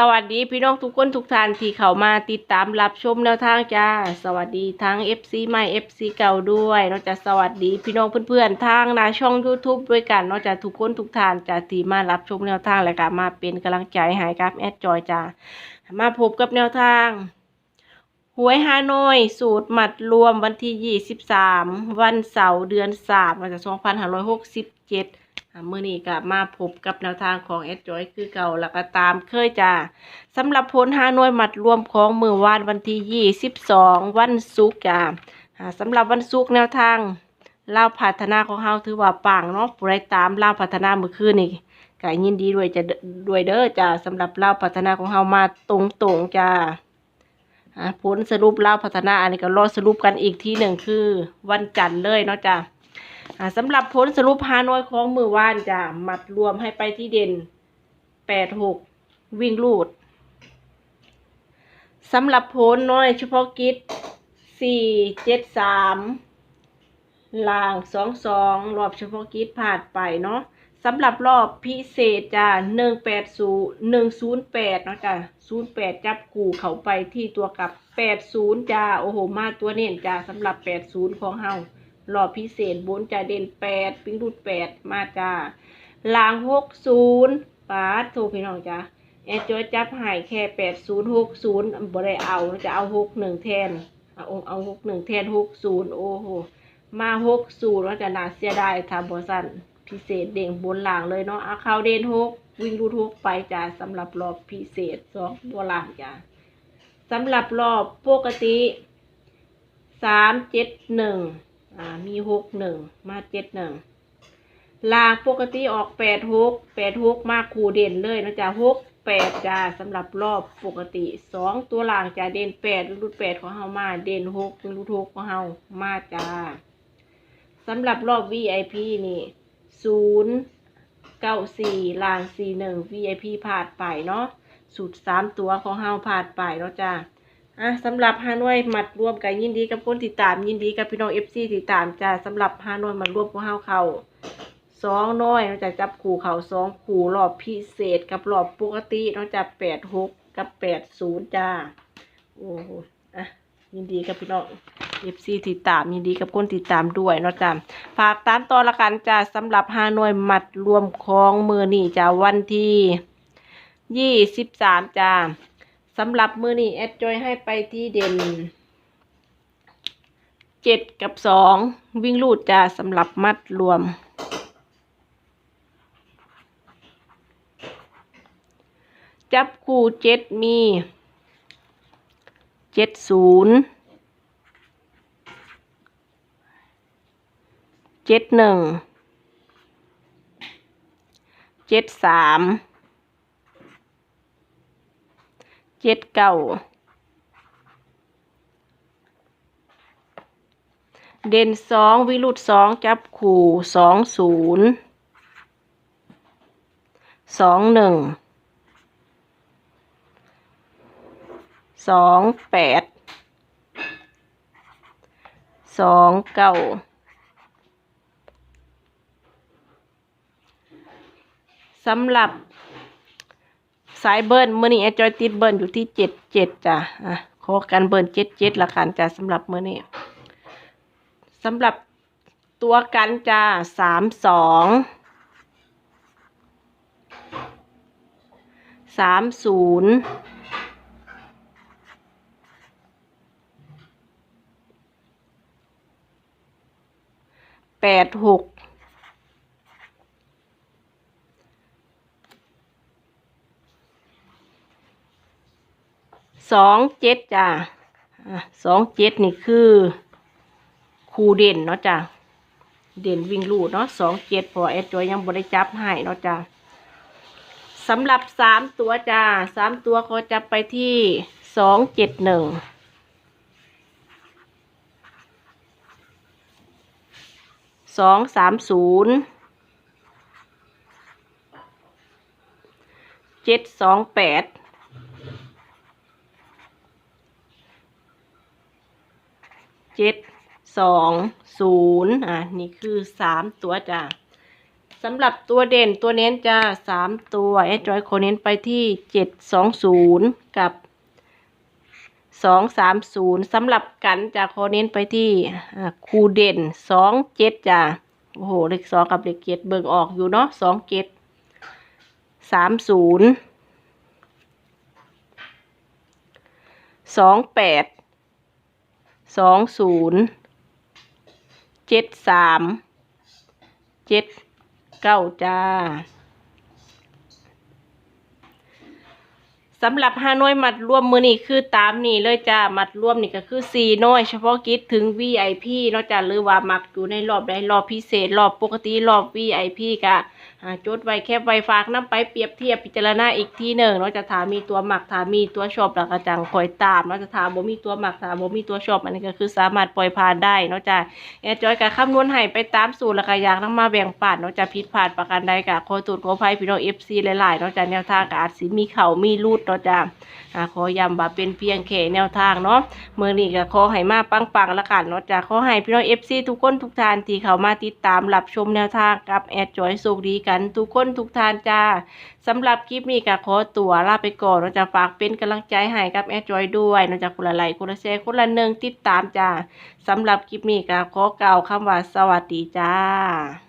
สวัสดีพี่น้องทุกคนทุกท่านที่เข้ามาติดตามรับชมแนวทางจ้า สวัสดีทั้ง FC ใหม่ FC เก่าด้วยนอกจากสวัสดีพี่น้องเพื่อนๆทางนาช่อง YouTube ด้วยกันนอกจากทุกคนทุกท่านจะที่มารับชมแนวทางและก็มาเป็นกำลังใจให้กับแอดจอยจ้ามาพบกับแนวทางหวยฮานอย สูตรหมัดรวมวันที่ 23 วันเสาร์เดือน3วัน2567 อ่ามื่อนี้ก็มาพบกับแนวทางของแอดจอยคือเก่าแล้วก็ตามเคยจ้าสำหรับผลฮานอยหมัดรวมของมือวานวันที่22วันศุกร์จ้าสำหรับวันศุกร์แนวทางลาวพัฒนาของเฮาถือว่าปังเนาะผู้ใดตามลาวพัฒนาเมื่อคืนนี่ก็ยินดีด้วยจะด้วยเด้อจ้าสำหรับลาวพัฒนาของเฮามาตรงๆจ้าผลสรุปลาวพัฒนาอันนี้ก็รอสรุปกันอีกที่หนึ่งคือ วันจันทร์เลยเนาะจ้ะ อ่าสำหรับผลสรุปฮานอยของมือว่านจ้ะมัดรวมให้ไปที่เด่นแปดหกวิ่งลูดสำหรับผลน้อยเฉพาะกิจสี่เจ็ดสามลางสองสองรอบเฉพาะกิจผ่านไปเนาะสำหรับรอบพิเศษจ้ะหนึ่งแปดศูนย์หนึ่งศูนย์แปดเนาะจ้ะศูนย์แปดจับกูเขาไปที่ตัวกับแปดศูนย์จ้าโอ้โหมาตัวเน้นจ้าสำหรับแปดศูนย์ของเฮา รอบพิเศษบนจะเด่นแปดปิ้งรูดแปดมาจ้าลางหกศูนย์ปาดโทพี่น้องจ้าแอดจอยจับหายแค่แปดศูนย์หกศูนย์บ่ได้เอาจะเอาหกหนึ่งแทนเอาเอาหกหนึ่งแทนหกศูนย์โอ้โหมาหกศูนย์ว่าจะน่าเสียดายทำบอสันพิเศษเด่งบนหลังเลยเนาะเอาเข้าเด่นหกวิ่งรูดหกไปจ้าสำหรับรอบพิเศษสองตัวหลังจ้าสำหรับรอบปกติสามเจ็ดหนึ่ง มีหกหนึ่งมาเจ็ดหนึ่งลางปกติออกแปดหกแปดหกมาคูเด่นเลยนะจ๊ะหกแปดจ้าสำหรับรอบปกติสองตัวหลังจ้าเด่นแปดรูดแปดของเฮามาเด่นหกรูดหกของเฮามาจ้าสำหรับรอบ VIP นี่ศูนย์เก้าสี่ลางสี่หนึ่ง VIP ผ่านไปเนาะสูตรสามตัวของเฮาผ่านไปเนาะจ้า อะสำหรับฮานอยมัดรวมกันยินดีกับคนติดตามยินดีกับพี่น้อง FC ติดตามจ้าสำหรับฮานอยมัดรวมของเฮาเขาสองน้อยนาะจะจับขู่เขาสองขู่รอบพิเศษกับรอบปกตินาะจะแปดหกกับแปดศูนย์จ้าโอ้โหอะยินดีกับพี่น้องเอฟซีติดตามยินดีกับคนติดตามด้วยเนาะจ้ะฝากตามต่อละกันจ้ะสำหรับฮานอยมัดรวมของมือนี่จ้ะวันที่ยี่สิบสามจ้ะ สำหรับมือนี่แอดจอยให้ไปที่เด่นเจ็ดกับสองวิ่งลูดจ้ะสำหรับมัดรวม จับคู่เจ็ดมีเจ็ดศูนย์เจ็ดหนึ่งเจ็ดสาม เจ็ดเก้าเด่นสองวิรุตสองจับขู่สองศูนย์สองหนึ่งสองแปดสองเก้าสำหรับ สายเบิร์นมื่อนี้แอดจอยติดเบิร์นอยู่ที่เจ็ดเจ็ดจ้ะอะขอกันเบิร์นเจ็ดเจ็ดละกันจ้ะสำหรับมื่อนี้สำหรับตัวกันจ้าสามสองสามศูนย์แปดหก สองเจ็ดจ้ะสองเจ็ดนี่คือคูเด่นเนาะจ้ะเด่นวิ่งลูดเนาะสองเจ็ดพอแอดจอยยังบริจับให้เนาะจ้ะสำหรับสามตัวจ้าสามตัวเขาจับไปที่สองเจ็ดหนึ่งสองสามศูนย์เจ็ดสองแปด เจ็ดสองศูนย์อะนี่คือสามตัวจ้ะสำหรับตัวเด่นตัวเน้นจะสามตัวแอดจอยโคเน้นไปที่เจ็ดสองศูนย์กับสองสามศูนย์สำหรับกันจะโคเน้นไปที่คูเด่นสองเจ็ดจ้ะโอ้โหเลขสองกับเลขเจ็ดเบิ่งออกอยู่เนาะสองเจ็ดสามศูนย์สองแปด สองศูนย์เจ็ดสามเจ็ดเก้าจ้า สำหรับฮานอยมัดรวมมือนี่คือตามนี่เลยจ้ามัดรวมนี่ก็คือสี่น้อยเฉพาะกิจถึง VIP เนาะจ้าหรือว่ามักอยู่ในรอบใดรอบพิเศษรอบปกติรอบ VIP กะจดไว้แคบไว้ฝากน้ำไปเปรียบเทียบพิจารณาอีกทีหนึ่งเนาะจะถามมีตัวหมักถามมีตัวชอบแล้วก็จังคอยตามเนาะจะถามบ่มีตัวหมักถามบ่มีตัวชอบอันนี้ก็คือสามารถปล่อยผ่านได้เนาะจ้าแอดจอยกับคำนวณให้ไปตามสูตรแล้วก็อยากนำมาแบ่งปันเนาะจะผิดพลาดประการใดกับขอตูดขออภัยพี่น้องเอฟซีหลายๆเนาะจ้ะแนวทางก็อาจสิมีเข่ามีรูดเนาะจ้ะอ่าขอย้ำว่าเป็นเพียงแค่แนวทางเนาะเมื่อนี้ก็ขอให้มาปังๆละกันเนาะจ้ะขอให้พี่น้องเอฟซีทุกคนทุกท่านที่เข้ามาติดตามรับชมแนวทางกับแอดจอยสุขดีกันทุกคนทุกท่านจ้าสำหรับคลิปนี้ก็ขอตัวลาไปก่อนเนาะจ้ะฝากเป็นกำลังใจให้กับแอดจอยด้วยเนาะจ้ะคนละไลค์คนละแชร์คนละหนึ่งติดตามจ้าสำหรับคลิปนี้ก็ขอเกล่าวคำว่าสวัสดีจ้า